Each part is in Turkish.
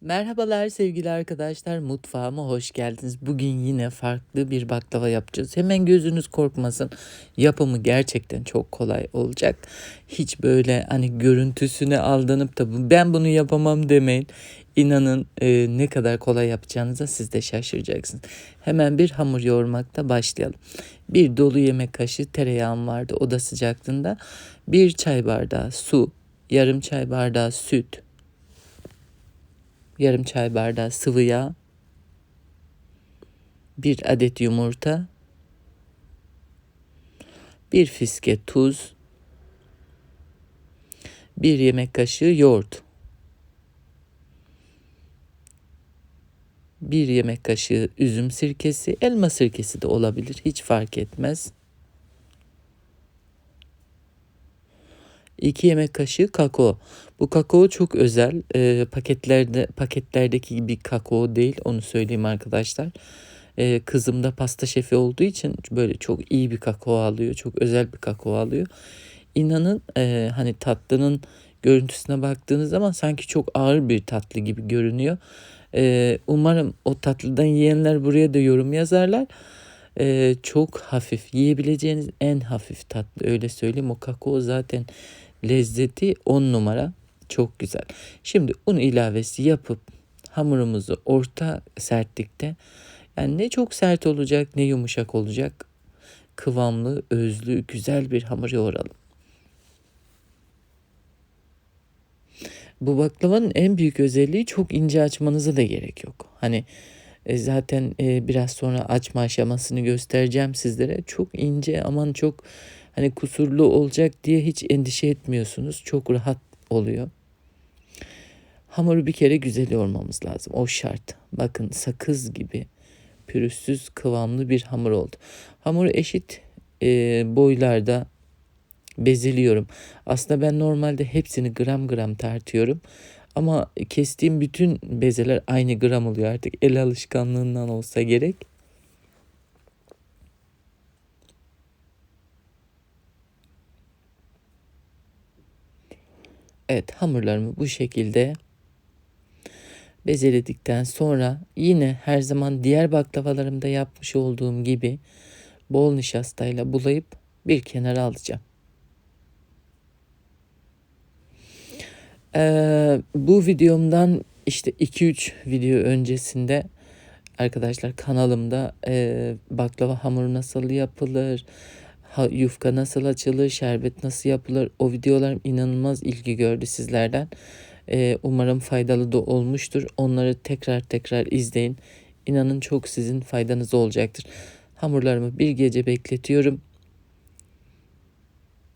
Merhabalar sevgili arkadaşlar, mutfağıma hoş geldiniz. Bugün yine farklı bir baklava yapacağız. Hemen gözünüz korkmasın. Yapımı gerçekten çok kolay olacak. Hiç böyle hani görüntüsüne aldanıp da ben bunu yapamam demeyin. İnanın e, ne kadar kolay yapacağınıza siz de şaşıracaksınız. Hemen bir hamur yoğurmakta başlayalım. Bir dolu yemek kaşığı tereyağım vardı oda sıcaklığında. Bir çay bardağı su, yarım çay bardağı süt, yarım çay bardağı sıvı yağ, bir adet yumurta, bir fiske tuz, bir yemek kaşığı yoğurt, bir yemek kaşığı üzüm sirkesi, elma sirkesi de olabilir, hiç fark etmez. 2 yemek kaşığı kakao. Bu kakao çok özel. E, paketlerde paketlerdeki gibi kakao değil. Onu söyleyeyim arkadaşlar. E, kızım da pasta şefi olduğu için böyle çok iyi bir kakao alıyor. Çok özel bir kakao alıyor. İnanın e, hani tatlının görüntüsüne baktığınız zaman sanki çok ağır bir tatlı gibi görünüyor. E, umarım o tatlıdan yiyenler buraya da yorum yazarlar. E, çok hafif yiyebileceğiniz en hafif tatlı öyle söyleyeyim. O kakao zaten lezzeti 10 numara. Çok güzel. Şimdi un ilavesi yapıp hamurumuzu orta sertlikte yani ne çok sert olacak ne yumuşak olacak kıvamlı, özlü, güzel bir hamur yoğuralım. Bu baklavanın en büyük özelliği çok ince açmanıza da gerek yok. Hani e, zaten e, biraz sonra açma aşamasını göstereceğim sizlere. Çok ince aman çok hani kusurlu olacak diye hiç endişe etmiyorsunuz. Çok rahat oluyor. Hamuru bir kere güzel yoğurmamız lazım. O şart. Bakın sakız gibi pürüzsüz kıvamlı bir hamur oldu. Hamuru eşit e, boylarda bezeliyorum. Aslında ben normalde hepsini gram gram tartıyorum. Ama kestiğim bütün bezeler aynı gram oluyor artık. El alışkanlığından olsa gerek. Evet hamurlarımı bu şekilde bezeledikten sonra yine her zaman diğer baklavalarımda yapmış olduğum gibi bol nişastayla bulayıp bir kenara alacağım. Ee, bu videomdan işte 2-3 video öncesinde arkadaşlar kanalımda e, baklava hamuru nasıl yapılır, yufka nasıl açılır, şerbet nasıl yapılır o videolarım inanılmaz ilgi gördü sizlerden. Ee, umarım faydalı da olmuştur. Onları tekrar tekrar izleyin. İnanın çok sizin faydanız olacaktır. Hamurlarımı bir gece bekletiyorum.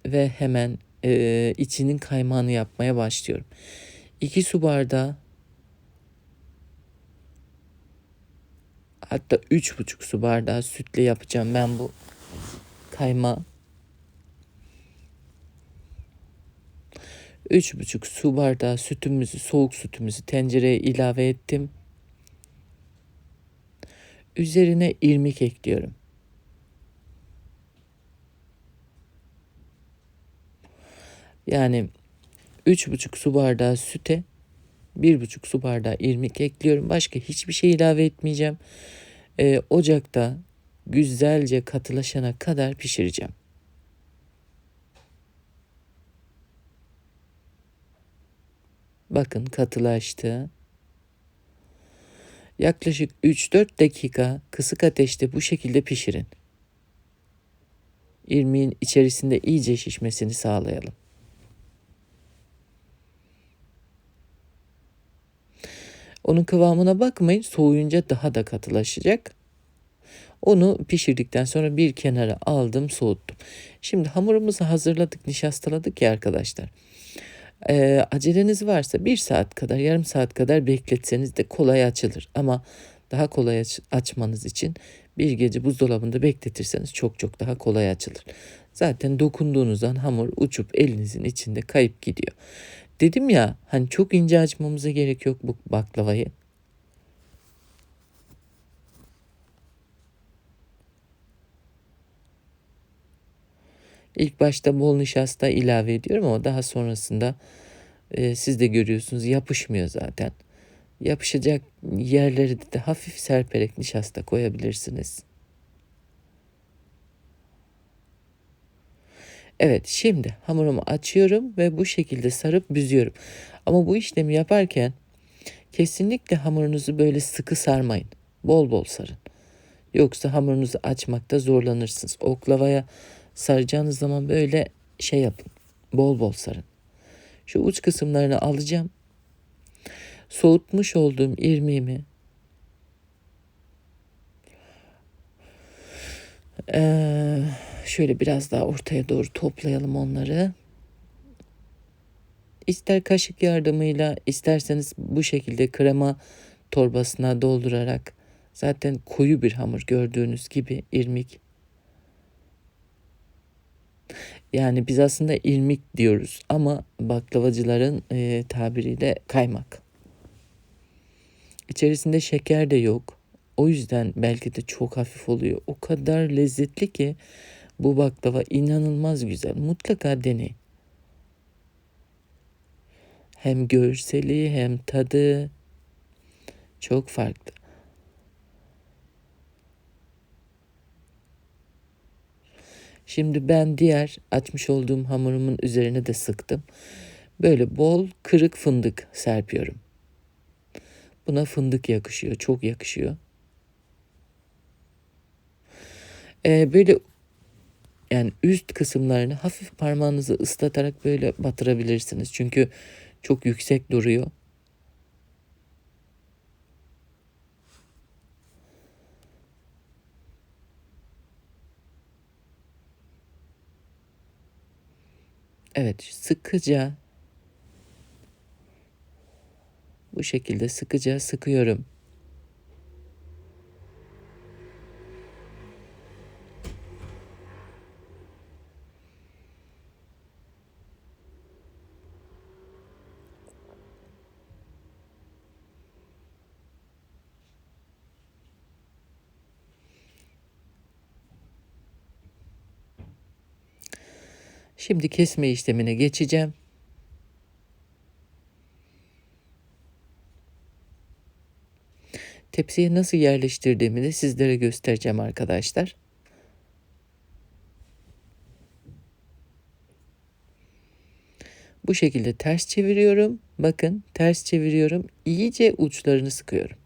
Ve hemen e, içinin kaymağını yapmaya başlıyorum. 2 su bardağı hatta üç buçuk su bardağı sütle yapacağım ben bu kaymağı. Üç buçuk su bardağı sütümüzü, soğuk sütümüzü tencereye ilave ettim. Üzerine irmik ekliyorum. Yani üç buçuk su bardağı süte bir buçuk su bardağı irmik ekliyorum. Başka hiçbir şey ilave etmeyeceğim. Ee, ocakta güzelce katılaşana kadar pişireceğim. Bakın katılaştı. Yaklaşık 3-4 dakika kısık ateşte bu şekilde pişirin. İrmiğin içerisinde iyice şişmesini sağlayalım. Onun kıvamına bakmayın. Soğuyunca daha da katılaşacak. Onu pişirdikten sonra bir kenara aldım, soğuttum. Şimdi hamurumuzu hazırladık, nişastaladık ya arkadaşlar. Ee, aceleniz varsa bir saat kadar, yarım saat kadar bekletseniz de kolay açılır. Ama daha kolay aç açmanız için bir gece buzdolabında bekletirseniz çok çok daha kolay açılır. Zaten dokunduğunuzdan hamur uçup elinizin içinde kayıp gidiyor. Dedim ya hani çok ince açmamıza gerek yok bu baklavayı. İlk başta bol nişasta ilave ediyorum ama daha sonrasında e, siz de görüyorsunuz yapışmıyor zaten. Yapışacak yerleri de hafif serperek nişasta koyabilirsiniz. Evet şimdi hamurumu açıyorum ve bu şekilde sarıp büzüyorum. Ama bu işlemi yaparken kesinlikle hamurunuzu böyle sıkı sarmayın. Bol bol sarın. Yoksa hamurunuzu açmakta zorlanırsınız. Oklavaya saracağınız zaman böyle şey yapın. Bol bol sarın. Şu uç kısımlarını alacağım. Soğutmuş olduğum irmiğimi ee, şöyle biraz daha ortaya doğru toplayalım onları. İster kaşık yardımıyla isterseniz bu şekilde krema torbasına doldurarak zaten koyu bir hamur gördüğünüz gibi irmik. Yani biz aslında irmik diyoruz ama baklavacıların e, tabiriyle kaymak. İçerisinde şeker de yok. O yüzden belki de çok hafif oluyor. O kadar lezzetli ki bu baklava inanılmaz güzel. Mutlaka deneyin. Hem görseli hem tadı çok farklı. Şimdi ben diğer açmış olduğum hamurumun üzerine de sıktım. Böyle bol kırık fındık serpiyorum. Buna fındık yakışıyor, çok yakışıyor. Ee, böyle yani üst kısımlarını hafif parmağınızı ıslatarak böyle batırabilirsiniz. Çünkü çok yüksek duruyor. Evet, sıkıca bu şekilde sıkıca sıkıyorum. Şimdi kesme işlemine geçeceğim. Tepsiye nasıl yerleştirdiğimi de sizlere göstereceğim arkadaşlar. Bu şekilde ters çeviriyorum. Bakın ters çeviriyorum. İyice uçlarını sıkıyorum.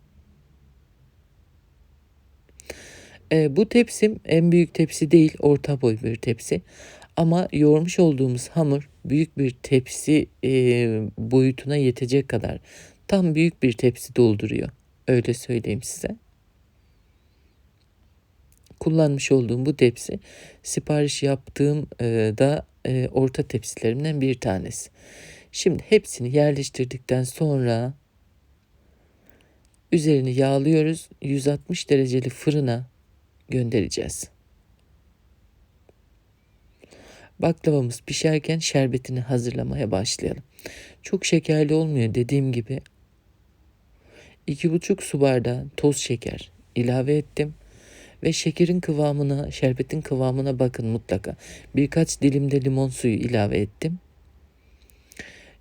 E, bu tepsim en büyük tepsi değil, orta boy bir tepsi. Ama yoğurmuş olduğumuz hamur büyük bir tepsi e, boyutuna yetecek kadar tam büyük bir tepsi dolduruyor. Öyle söyleyeyim size. Kullanmış olduğum bu tepsi sipariş yaptığım e, da e, orta tepsilerimden bir tanesi. Şimdi hepsini yerleştirdikten sonra üzerini yağlıyoruz. 160 dereceli fırına göndereceğiz. Baklavamız pişerken şerbetini hazırlamaya başlayalım. Çok şekerli olmuyor dediğim gibi. 2,5 su bardağı toz şeker ilave ettim. Ve şekerin kıvamına, şerbetin kıvamına bakın mutlaka. Birkaç dilim de limon suyu ilave ettim.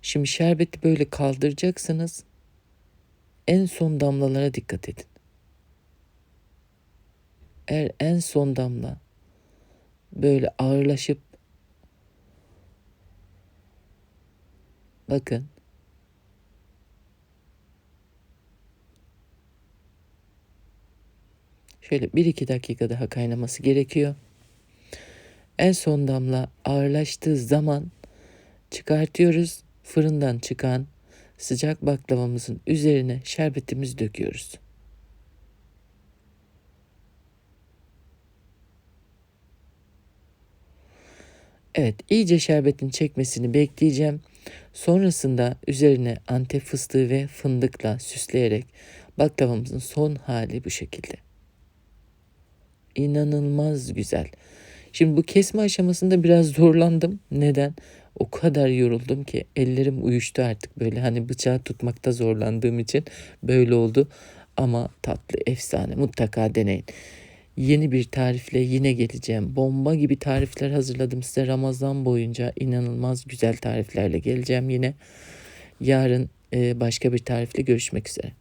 Şimdi şerbeti böyle kaldıracaksınız. En son damlalara dikkat edin. Eğer en son damla böyle ağırlaşıp Bakın. Şöyle 1-2 dakika daha kaynaması gerekiyor. En son damla ağırlaştığı zaman çıkartıyoruz. Fırından çıkan sıcak baklavamızın üzerine şerbetimizi döküyoruz. Evet, iyice şerbetin çekmesini bekleyeceğim. Sonrasında üzerine antep fıstığı ve fındıkla süsleyerek baklavamızın son hali bu şekilde. İnanılmaz güzel. Şimdi bu kesme aşamasında biraz zorlandım. Neden? O kadar yoruldum ki ellerim uyuştu artık böyle hani bıçağı tutmakta zorlandığım için böyle oldu. Ama tatlı efsane mutlaka deneyin. Yeni bir tarifle yine geleceğim. Bomba gibi tarifler hazırladım size Ramazan boyunca. inanılmaz güzel tariflerle geleceğim yine. Yarın başka bir tarifle görüşmek üzere.